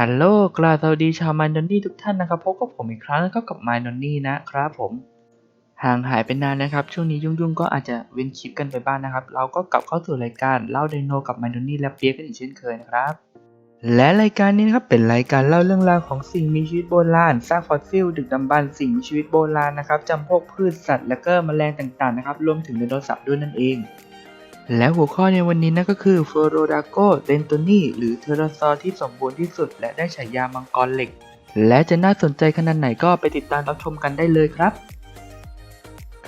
ฮัลโหลกราสวัสดีชาวมายนนนี่ทุกท่านนะครับพบกับผมอีกครั้งแล้วก็กับมายนนนี่นะครับผม ห่างหายไปนานนะครับ ช่วงนี้ยุ่งๆ ก็อาจจะเว้นคลิปกันไปบ้างนะครับ เราก็กลับเข้าสู่รายการเล่าไดโนกับมายนนนี่และเปียกกันอีกเช่นเคยนะครับ และรายการนี้นะครับเป็นรายการเล่าเรื่องราวของสิ่งมีชีวิตโบราณซากฟอสซิลดึกดำบรรพ์สิ่งมีชีวิตโบราณนะครับจำพวกพืชสัตว์และก็แมลงต่างๆนะครับรวมถึงไดโนเสาร์ด้วยนั่นเอง และหัวข้อในวันนี้นั่นก็คือ f e r o d a g o d e n t o n i หรือเทอร์ซอที่สมบูรณ์ที่สุด และได้ฉายามังกรเหล็ก และจะน่าสนใจขนาดไหนก็ไปติดตามรับชมกันได้เลยครับ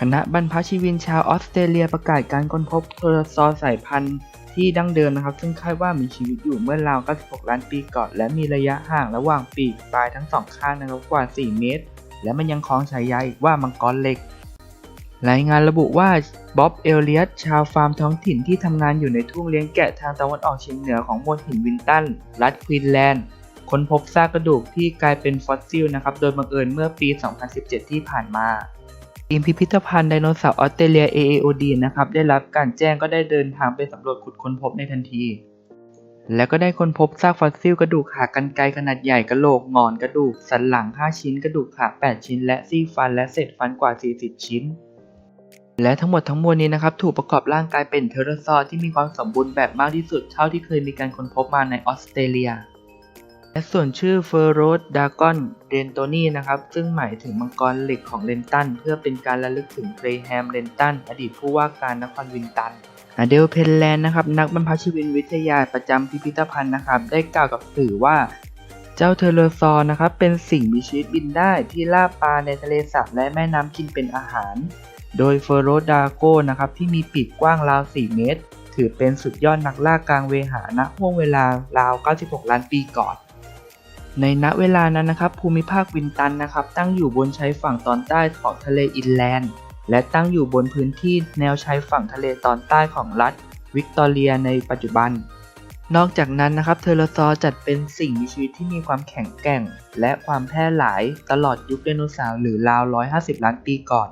คณะบรรพชีวินชาวออสเตรเลียประกาศการค้นพบเทอร์ซอสายพันธุ์ที่ดั้งเดิมนะครับ ซึ่งคาดว่ามีชีวิตอยู่เมื่อราว 96 ล้านปีก่อน และมีระยะห่างระหว่างปีกปลายทั้งสองข้างนะครับกว่า 4 เมตร และมันยังคล้องฉายาอีกว่ามังกรเหล็ก รายงานระบุว่าบ๊อบเอลเลียตชาวฟาร์มท้องถิ่นที่ทำงานอยู่ในทุ่งเลี้ยงแกะทางตะวันออกเฉียงเหนือของมวลหินวินตัน รัฐควีนแลนด์ ค้นพบซากกระดูกที่กลายเป็นฟอสซิลนะครับ โดยบังเอิญเมื่อปี 2017 ที่ผ่านมาทีมพิพิธภัณฑ์ไดโนเสาร์ออสเตรเลีย AAOD นะครับ ได้รับการแจ้งก็ได้เดินทางไปสำรวจขุดค้นพบในทันที แล้วก็ได้ค้นพบซากฟอสซิลกระดูกขากรรไกรขนาดใหญ่กระโหลกงอนกระดูกสันหลัง 5 ชิ้น กระดูกขา 8 ชิ้น และซี่ฟันและเศษฟันกว่า 40 ชิ้น และทั้งหมดทั้งมวลนี้นะครับถูกประกอบร่างกายเป็นเทอร์ซอร์ที่มีความสมบูรณ์แบบมากที่สุดเท่าที่เคยมีการค้นพบมาในออสเตรเลีย และส่วนชื่อเฟอร์โรดดากอนเดนโตนีนะครับซึ่งหมายถึงมังกรเหล็กของเลนตัน เพื่อเป็นการระลึกถึงเกรแฮมเลนตัน อดีตผู้ว่าการนครวินตันอเดลเพนแลนด์นะครับนักบรรพชีวินวิทยาประจำพิพิธภัณฑ์นะครับได้กล่าวกับสื่อว่าเจ้าเทอร์ซอร์นะครับเป็นสิ่งมีชีวิตบินได้ที่ล่าปลาในทะเลสาบและแม่น้ำกินเป็นอาหาร โดยเฟโรดาโกนะครับที่มีปีกกว้างราว 4 เมตร ถือเป็นสุดยอดนักล่ากลางเวหาณห่วงเวลาราว 96 ล้านปีก่อน ในณเวลานั้นนะครับภูมิภาควินตันนะครับตั้งอยู่บนชายฝั่งตอนใต้ของทะเลอินแลนด์ และตั้งอยู่บนพื้นที่แนวชายฝั่งทะเลตอนใต้ของรัฐวิกตอเรียในปัจจุบัน นอกจากนั้นนะครับเทอร์ซอร์จัดเป็นสิ่งมีชีวิตที่มีความแข็งแกร่ง และความแพร่หลายตลอดยุคไดโนเสาร์หรือราว 150 ล้านปีก่อน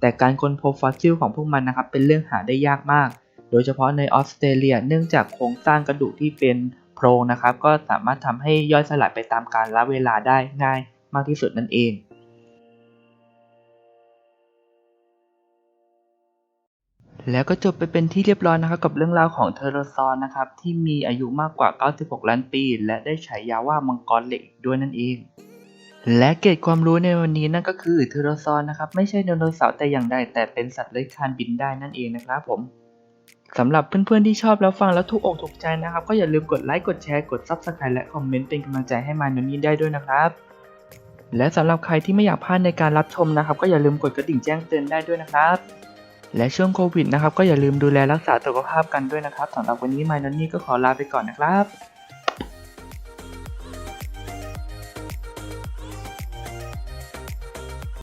แต่การค้นพบฟอสซิลของพวกมันนะครับเป็นเรื่องหาได้ยากมาก โดยเฉพาะในออสเตรเลีย เนื่องจากโครงสร้างกระดูกที่เป็นโพรงนะครับ ก็สามารถทำให้ย่อยสลายไปตามกาลเวลาได้ง่ายมากที่สุดนั่นเองแล้วก็จบไปเป็นที่เรียบร้อยนะครับกับเรื่องราวของเทอร์ซอนนะครับที่มีอายุมากกว่า 96 ล้านปี และได้ฉายาว่ามังกรเหล็กด้วยนั่นเอง และเกร็ดความรู้ในวันนี้นั่นก็คือเทอร์ซอนนะครับ ไม่ใช่ไดโนเสาร์แต่อย่างใด แต่เป็นสัตว์เลื้อยคลานบินได้นั่นเองนะครับผมสำหรับเพื่อนๆที่ชอบแล้วฟังแล้วถูกอกถูกใจนะครับ ก็อย่าลืมกดไลค์กดแชร์กด Subscribe และคอมเมนต์เป็นกำลังใจให้มานนี้ได้ด้วยนะครับ และสำหรับใครที่ไม่อยากพลาดในการรับชมนะครับ ก็อย่าลืมกดกระดิ่งแจ้งเตือนได้ด้วยนะครับ และช่วงโควิดนะครับก็อย่าลืมดูแลรักษาสุขภาพกันด้วยนะครับสำหรับวันนี้มานนี่ก็ขอลาไปก่อนนะครับ